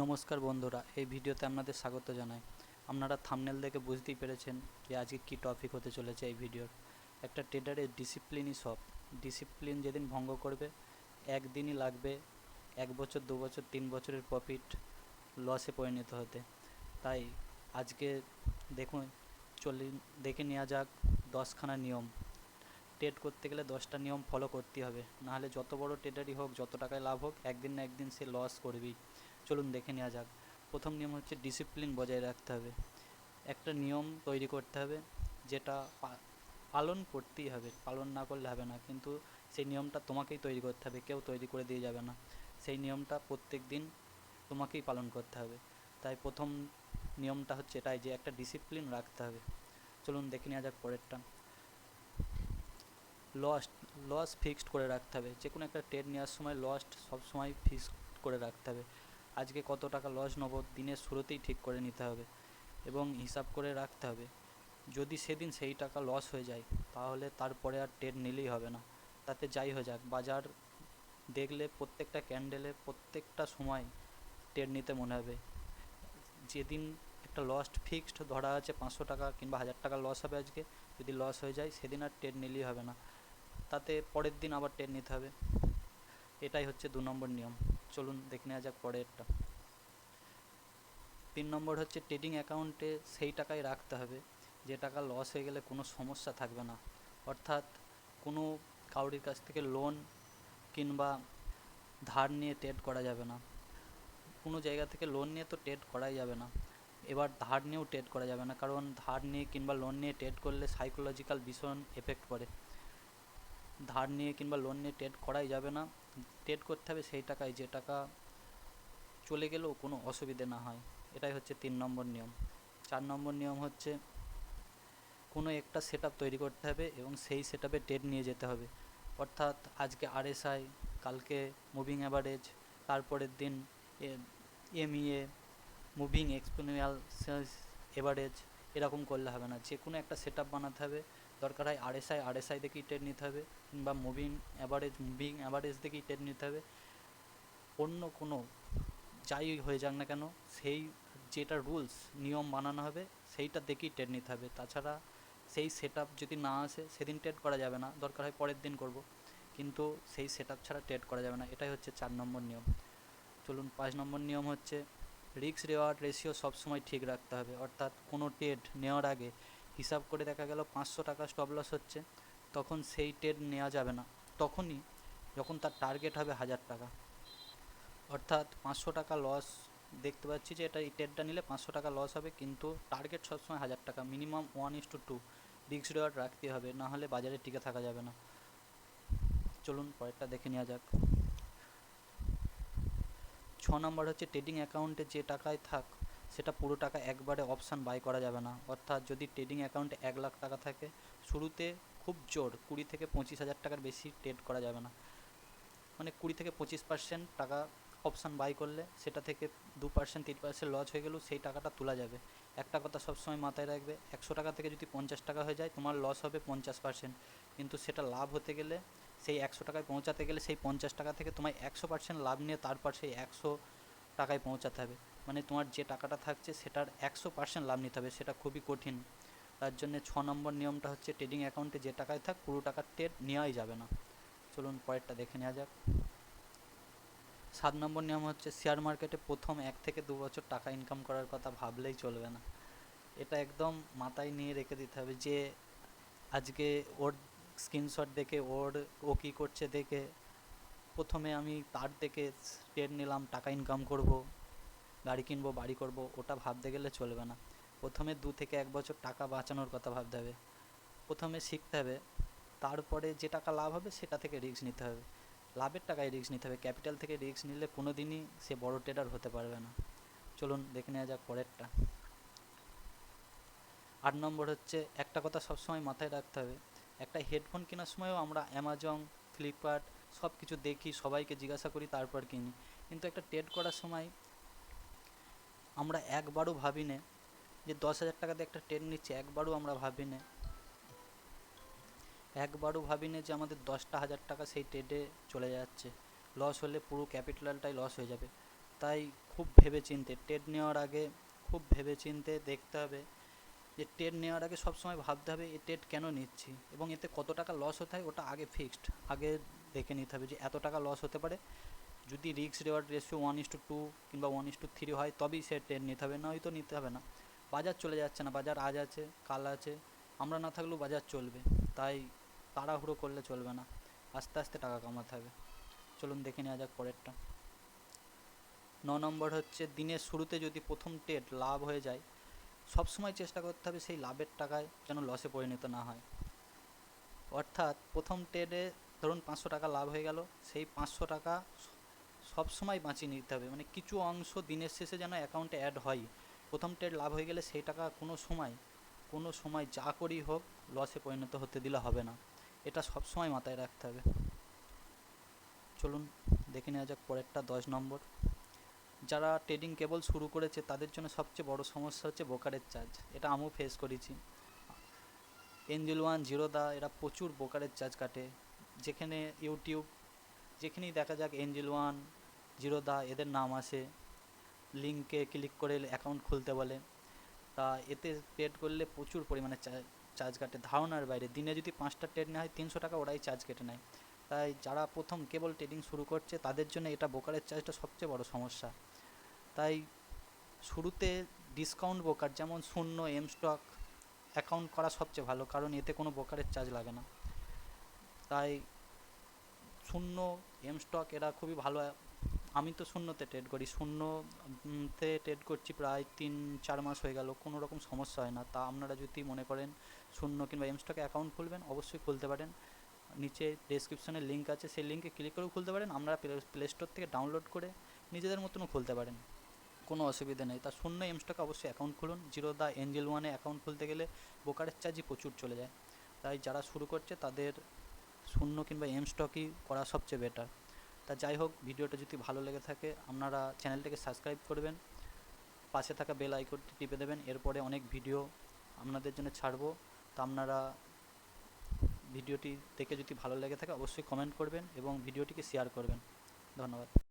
নমস্কার বন্ধুরা, এই ভিডিওতে আপনাদের স্বাগত জানাই। আপনারা থামনেল দেখে বুঝতেই পেরেছেন যে আজকে কী টপিক হতে চলেছে এই ভিডিওর। একটা ট্রেডারের ডিসিপ্লিনই সব। ডিসিপ্লিন যেদিন ভঙ্গ করবে, একদিনই লাগবে, এক বছর, দু বছর, তিন বছরের প্রফিট লসে পরিণত হতে। তাই আজকে দেখুন, চলি, দেখে নেওয়া যাক দশখানা নিয়ম। ট্রেড করতে গেলে দশটা নিয়ম ফলো করতেই হবে। নাহলে যত বড় ট্রেডারই হোক, যত টাকায় লাভ হোক, একদিন না একদিন সে লস করবেই। চলুন দেখে নেওয়া যাক। প্রথম নিয়ম হচ্ছে ডিসিপ্লিন বজায় রাখতে হবে। একটা নিয়ম তৈরি করতে হবে, যেটা পালন করতেই হবে। পালন না করলে হবে না, কিন্তু সেই নিয়মটা তোমাকেই তৈরি করতে হবে, কেউ তৈরি করে দিয়ে যাবে না। সেই নিয়মটা প্রত্যেক দিন তোমাকেই পালন করতে হবে। তাই প্রথম নিয়মটা হচ্ছে এটাই, যে একটা ডিসিপ্লিন রাখতে হবে। চলুন দেখে নেওয়া যাক পরেরটা। লস লস ফিক্সড করে রাখতে হবে। যে কোনো একটা ট্রেড নেওয়ার সময় লস্ট সবসময় ফিক্সড করে রাখতে হবে। আজকে কত টাকা লস নেব দিনের শুরুতেই ঠিক করে নিতে হবে এবং হিসাব করে রাখতে হবে। যদি সেদিন সেই টাকা লস হয়ে যায়, তাহলে তারপরে আর ট্রেড নিলেই হবে না। তাতে যাই হয়ে যাক, বাজার দেখলে প্রত্যেকটা ক্যান্ডেলে প্রত্যেকটা সময় ট্রেড নিতে মনে হবে। যেদিন একটা লস্ট ফিক্সড ধরা আছে পাঁচশো টাকা কিংবা হাজার টাকা লস হবে আজকে, যদি লস হয়ে যায় সেদিন আর ট্রেড নিলেই হবে না। তাতে পরের দিন আবার ট্রেড নিতে হবে। এটাই হচ্ছে দু নম্বর নিয়ম। চলুন দেখে নেওয়া যাক পরেরটা। তিন নম্বর হচ্ছে ট্রেডিং অ্যাকাউন্টে সেই টাকাই রাখতে হবে, যে টাকা লস হয়ে গেলে কোনো সমস্যা থাকবে না। অর্থাৎ কোনো কাউরির কাছ থেকে লোন কিংবা ধার নিয়ে ট্রেড করা যাবে না। কোনো জায়গা থেকে লোন নিয়ে তো ট্রেড করাই যাবে না। এবার ধার নিয়েও ট্রেড করা যাবে না, কারণ ধার নিয়ে কিংবা লোন নিয়ে ট্রেড করলে সাইকোলজিক্যাল ভীষণ এফেক্ট পড়ে। ধার নিয়ে কিংবা লোন নিয়ে ট্রেড করাই যাবে না। ট্রেড করতে হবে সেই টাকায়, যে টাকা চলে গেলেও কোনো অসুবিধে না হয়। এটাই হচ্ছে তিন নম্বর নিয়ম। চার নম্বর নিয়ম হচ্ছে কোনো একটা সেট তৈরি করতে হবে এবং সেই সেট আপে ট্রেড নিয়ে যেতে হবে। অর্থাৎ আজকে আরএসআই কালকে মুভিং অ্যাভারেজ তারপরের দিন এমইএ মুভিং এক্সপোনিয়াল এভারেজ এরকম করলে হবে না। যে কোনো একটা সেট বানাতে হবে। দরকার হয় আরএসআই আরএসআই দেখেই ট্রেড নিতে হবে কিংবা মুভিং অ্যাভারেজ মুভিং অ্যাভারেজ দেখেই ট্রেড নিতে হবে। অন্য কোনো যাই হয়ে যাক না কেন, সেই যেটা রুলস নিয়ম বানানো হবে, সেইটা দেখেই ট্রেড নিতে হবে। তাছাড়া সেই সেট যদি না আসে, সেদিন ট্রেড করা যাবে না। দরকার হয় পরের দিন করব। কিন্তু সেই সেট ছাড়া ট্রেড করা যাবে না। এটাই হচ্ছে চার নম্বর নিয়ম। চলুন, পাঁচ নম্বর নিয়ম হচ্ছে রিস্ক রেওয়ার্ড রেশিও সবসময় ঠিক রাখতে হবে। অর্থাৎ কোনো ট্রেড নেওয়ার আগে হিসাব করে দেখা গেল পাঁচশো টাকা স্টপ লস হচ্ছে, তখন সেই ট্রেড নেওয়া যাবে না। তখনই যখন তার টার্গেট হবে হাজার টাকা। অর্থাৎ পাঁচশো টাকা লস দেখতে পাচ্ছি যে এটা এই ট্রেডটা নিলে পাঁচশো টাকা লস হবে, কিন্তু টার্গেট সবসময় হাজার টাকা। Minimum one is to two risk reward রাখতে হবে, না হলে বাজারে টিকে থাকা যাবে না। চলুন পরেরটা দেখে নেওয়া যাক। ছ নম্বর হচ্ছে ট্রেডিং অ্যাকাউন্টে যে টাকায় থাক, সেটা পুরো টাকা একবারে অপশান বাই করা যাবে না। অর্থাৎ যদি ট্রেডিং অ্যাকাউন্টে এক লাখ টাকা থাকে, শুরুতে খুব জোর, কুড়ি থেকে পঁচিশ হাজার টাকার বেশি ট্রেড করা যাবে না। মানে কুড়ি থেকে পঁচিশ পার্সেন্ট টাকা অপশান বাই করলে, সেটা থেকে দু পার্সেন্ট তিন পার্সেন্ট লস হয়ে গেলেও সেই টাকাটা তোলা যাবে। একটা কথা সবসময় মাথায় রাখবে, একশো টাকা থেকে যদি পঞ্চাশ টাকা হয়ে যায়, তোমার লস হবে পঞ্চাশ পার্সেন্ট কিন্তু সেটা লাভ হতে গেলে সেই একশো টাকায় পৌঁছাতে গেলে সেই পঞ্চাশ টাকা থেকে তোমায় একশো পার্সেন্ট লাভ নিয়ে তারপর সেই একশো টাকায় পৌঁছাতে হবে। মানে তোমার যে টাকাটা থাকছে সেটার একশো পার্সেন্ট লাভ নিতে হবে, সেটা খুবই কঠিন। তার জন্য ছ নম্বর নিয়মটা হচ্ছে ট্রেডিং অ্যাকাউন্টে যে টাকায় থাক পুরো টাকার ট্রেড নেওয়াই যাবে না। চলুন পরেরটা দেখে নেওয়া যাক। সাত নম্বর নিয়ম হচ্ছে শেয়ার মার্কেটে প্রথম এক থেকে দু বছর টাকা ইনকাম করার কথা ভাবলেই চলবে না। এটা একদম মাথায় নিয়ে রেখে দিতে হবে যে আজকে ওর স্ক্রিনশট দেখে, ওর, ও কী করছে দেখে, প্রথমে আমি তার দেখে ট্রেড নিলাম, টাকা ইনকাম করব, গাড়ি কিনবো, বাড়ি করব, ওটা ভাবতে গেলে চলবে না। প্রথমে দু থেকে এক বছর টাকা বাঁচানোর কথা ভাবতে হবে। প্রথমে শিখতে হবে, তারপরে যে টাকা লাভ হবে সেটা থেকে রিস্ক নিতে হবে। লাভের টাকায় রিস্ক নিতে হবে ক্যাপিটাল থেকে রিস্ক নিলে কোনো দিনই সে বড় ট্রেডার হতে পারবে না। চলুন দেখে নেওয়া যাক পরেরটা। আট নম্বর হচ্ছে, একটা কথা সবসময় মাথায় রাখতে হবে একটা হেডফোন কেনার সময়ও আমরা অ্যামাজন ফ্লিপকার্ট সব কিছু দেখি, সবাইকে জিজ্ঞাসা করি, তারপর কিনি। কিন্তু একটা ট্রেড করার সময় আমরা একবারও ভাবি না যে দশ হাজার টাকা দিয়ে একটা ট্রেড নিচ্ছি, একবারও আমরা ভাবি না একবারও ভাবি না যে আমাদের দশটা হাজার টাকা সেই ট্রেডে চলে যাচ্ছে। লস হলে পুরো ক্যাপিটালটাই লস হয়ে যাবে। তাই খুব ভেবে চিনতে ট্রেড নেওয়ার আগে খুব ভেবে চিনতে দেখতে হবে যে ট্রেড নেওয়ার আগে সবসময় ভাবতে হবে এই ট্রেড কেন নিচ্ছি? এবং এতে কত টাকা লস হতে হয় ওটা আগে ফিক্সড আগে দেখে নিতে হবে যে এত টাকা লস হতে পারে। যদি risk reward ratio one is to two কিংবা ওয়ান ইস টু থ্রি হয়, তবেই সে ট্রেড নিতে হবে, নয়তো নিতে হবে না। বাজার চলে যাচ্ছে না, বাজার আজ আছে, কাল আছে, আমরা না থাকলেও বাজার চলবে, তাই তাড়াহুড়ো করলে চলবে না, আস্তে আস্তে টাকা কামাতে হবে। চলুন দেখে নেওয়া যাক পরেরটা। ন নম্বর হচ্ছে, দিনের শুরুতে যদি প্রথম ট্রেড লাভ হয়ে যায় সব সময় চেষ্টা করতে হবে সেই লাভের টাকায় যেন লসে পরিণত না হয়। অর্থাৎ প্রথম ট্রেডে ধরুন পাঁচশো টাকা লাভ হয়ে গেল, সেই পাঁচশো টাকা সব সময় বাঁচিয়ে নিতে হবে। মানে কিছু অংশ দিনের শেষে যেন অ্যাকাউন্টে অ্যাড হয়। প্রথম ট্রেড লাভ হয়ে গেলে সেই টাকা কোনো সময় কোনো সময় যা করেই হোক লসে পরিণত হতে দিলে হবে না। এটা সব সময় মাথায় রাখতে হবে। চলুন দেখে নেওয়া যাক পরেরটা দশ নম্বর। যারা ট্রেডিং কেবল শুরু করেছে, তাদের জন্য সবচেয়ে বড় সমস্যা হচ্ছে ব্রোকারেজ চার্জ এটা আমিও ফেস করেছি। এঞ্জেল ওয়ান জিরোদা এরা প্রচুর ব্রোকারেজ চার্জ কাটে। যেখানে ইউটিউব যেখানেই দেখা যাক এঞ্জেল ওয়ান জিরোদা এদের নাম আসে। লিঙ্কে ক্লিক করে অ্যাকাউন্ট খুলতে বলে। তা এতে ট্রেড করলে প্রচুর পরিমাণে চার্জ কাটে। ধারণার বাইরে, দিনে যদি পাঁচটা ট্রেড নেওয়া হয়, তিনশো টাকা ওরাই চার্জ কেটে নেয়। তাই যারা প্রথম কেবল ট্রেডিং শুরু করছে, তাদের জন্য এটা ব্রোকারেজ চার্জটা সবচেয়ে বড় সমস্যা। তাই শুরুতে ডিসকাউন্ট ব্রোকার যেমন শূন্য এম স্টক অ্যাকাউন্ট করা সবচেয়ে ভালো, কারণ এতে কোনো ব্রোকারের চার্জ লাগে না। তাই শূন্য এম স্টক এরা খুবই ভালো। আমি তো শূন্যতে ট্রেড করি। শূন্যতে ট্রেড করছি প্রায় তিন, চার মাস হয়ে গেল, কোনো রকম সমস্যা হয় না। তা আপনারা যদি মনে করেন শূন্য কিংবা এম স্টকে অ্যাকাউন্ট খুলবেন, অবশ্যই খুলতে পারেন। নিচে ডেসক্রিপশনে লিঙ্ক আছে, সেই লিঙ্কে ক্লিক করেও খুলতে পারেন। আপনারা প্লে স্টোর থেকে ডাউনলোড করে নিজেদের মতনও খুলতে পারেন। কোনো অসুবিধা নেই। তা শূন্য এম স্টকে অবশ্যই অ্যাকাউন্ট খুলুন। জিরো দা এঞ্জেল ওয়ানে অ্যাকাউন্ট খুলতে গেলে ব্রোকারেজ চার্জই প্রচুর চলে যায়। তাই যারা শুরু করছে তাদের শূন্য কিংবা এম স্টকই করা সবচেয়ে বেটার তা যাই হোক, ভিডিওটা যদি ভালো লেগে থাকে, আপনারা চ্যানেলটাকে সাবস্ক্রাইব করবেন, পাশে থাকা বেল আইকনটি টিপে দেবেন, এরপরে অনেক ভিডিও আপনাদের জন্য ছাড়বো। তা আপনারা ভিডিওটি দেখে যদি ভালো লেগে থাকে, অবশ্যই কমেন্ট করবেন এবং ভিডিওটিকে শেয়ার করবেন। ধন্যবাদ।